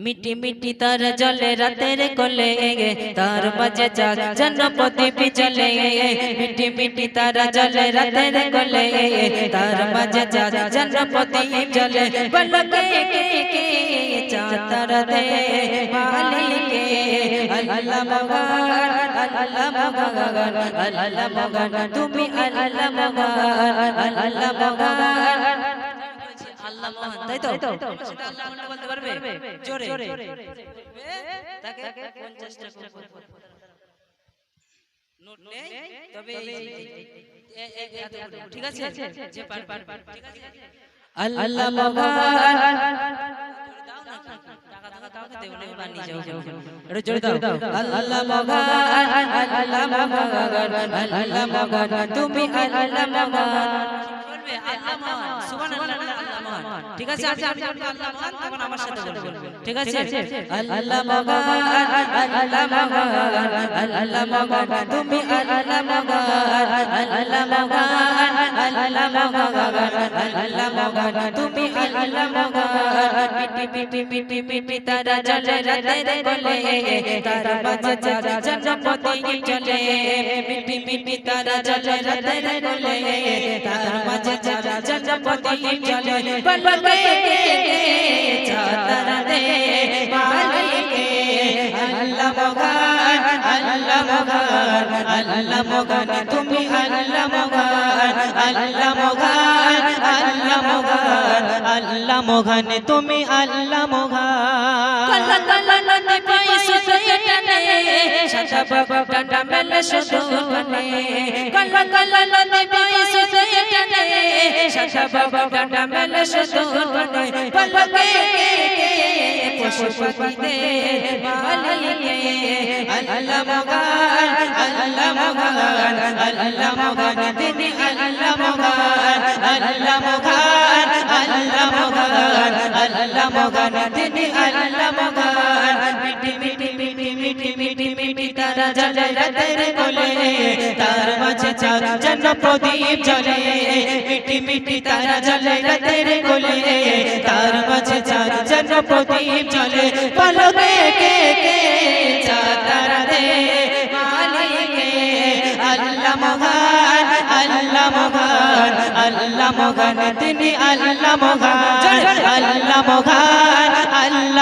মিটি মিটি তার জলে রাতের কোলে তার মাঝে চাঁদ জনপতি পিছলে মিটি মিটি তার জলে রাতের কোলে তার মাঝে চাঁদ জনপতি জলে বলকে কে কে চাঁদ তার দে মালিকে আল্লাহ মগান আল্লাহ মগান আল্লাহ মগান তুমি আল্লাহ মগান আল্লাহ মগান আল্লাহ মহান তাই তো সেটা আল্লাহ মহান বলতে পারবে জোরে তাকে 50 টাকা নোট নেই তবে। ঠিক আছে যে পার পার ঠিক আছে আল্লাহ মহান দাও না টাকা টাকা কাউকে দেও না এবার নিয়ে যাও এটা জোরে দাও আল্লাহ মহান আল্লাহ মহান আল্লাহ মহান তুমি আল্লাহ বলবে আল্লাহ মহান। সুবহানাল্লাহ আল্লাহ মহান। ঠিক আছে আপনি আপনি আল্লাহ মহান তখন আমার সাথে বলবেন। ঠিক আছে? আল্লাহ মহান আল্লাহ মহান আল্লাহ মহান তুমি আল্লাহ মহান আল্লাহ মহান। আল্লাহ মহান। আল্লাহ মহান। তুমি আল্লাহ মহান। মিটি মিটি মিটি মিটি তারা জলে রাতের কোলে তারা মাঝে চারা জনপতি চলে মিটি মিটি তারা জলে রাতের কোলে তার মাঝে জনপতি চলে বলবে চাতারা দে মালিকে আল্লাহ মগান আল্লাহ মগান আল্লাহ মগান তুমি আল্লাহ মগান আল্লাহ মগান আল্লাহ মগান আল্লাহ মোঘান তুমি আল্লাহ মোঘান কল্লা কল্লা নদী পাই সুদয় টানে সাদা বাবা টানা মেলে শুধু সাদা বাবা টানা মেলে শুধু টানে পলকে পশু পাখিতে মালিকে আল্লাহ মগান আল্লাহ মগান আল্লাহ মগান তিনি আল্লাহ মগান আল্লাহ মগান আল্লাহ মগান আল্লাহ মগান তিনি আল্লাহ মগান মিটি মিটি তারা জলে রাতের কোলে। তার মাঝে চার জন প্রদীপ জ্বলে। মিটি মিটি তারা জলে রাতের কোলে। তার মাঝে চার জন প্রদীপ জ্বলে। পলকে কে কে চাতারা দে মালিকে। আল্লাহ মহান আল্লাহ মহান আল্লাহ মহান তিনি আল্লাহ মহান। আল্লাহ মোঘান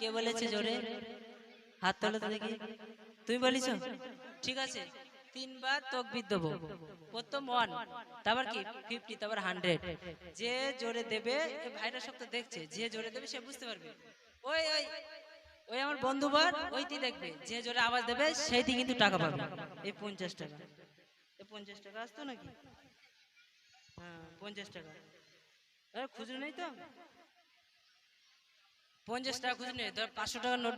কে বলেছে জোরে? হাত তোলো দেখি। তুমি বলিছ? ঠিক আছে। তিনবার তকবির দেবো। প্রথম ওয়ান তারপর কি? ফিফটি তারপর হান্ড্রেড যে জোরে দেবে ভাইরা সব তো দেখছে। যে জোরে দেবে, সে বুঝতে পারবে। ওই ওই ওই আমার বন্ধুবার, ওইটি দেখবে। যে জোরে আওয়াজ দেবে, সেইটি কিন্তু টাকা পাবে। এই পঞ্চাশ টাকা। এই পঞ্চাশ টাকা আসতো নাকি? হ্যাঁ পঞ্চাশ টাকা। খুচরো নেই তো? পঞ্চাশ টাকা খুচরো নেই, ধর পাঁচশো টাকার নোট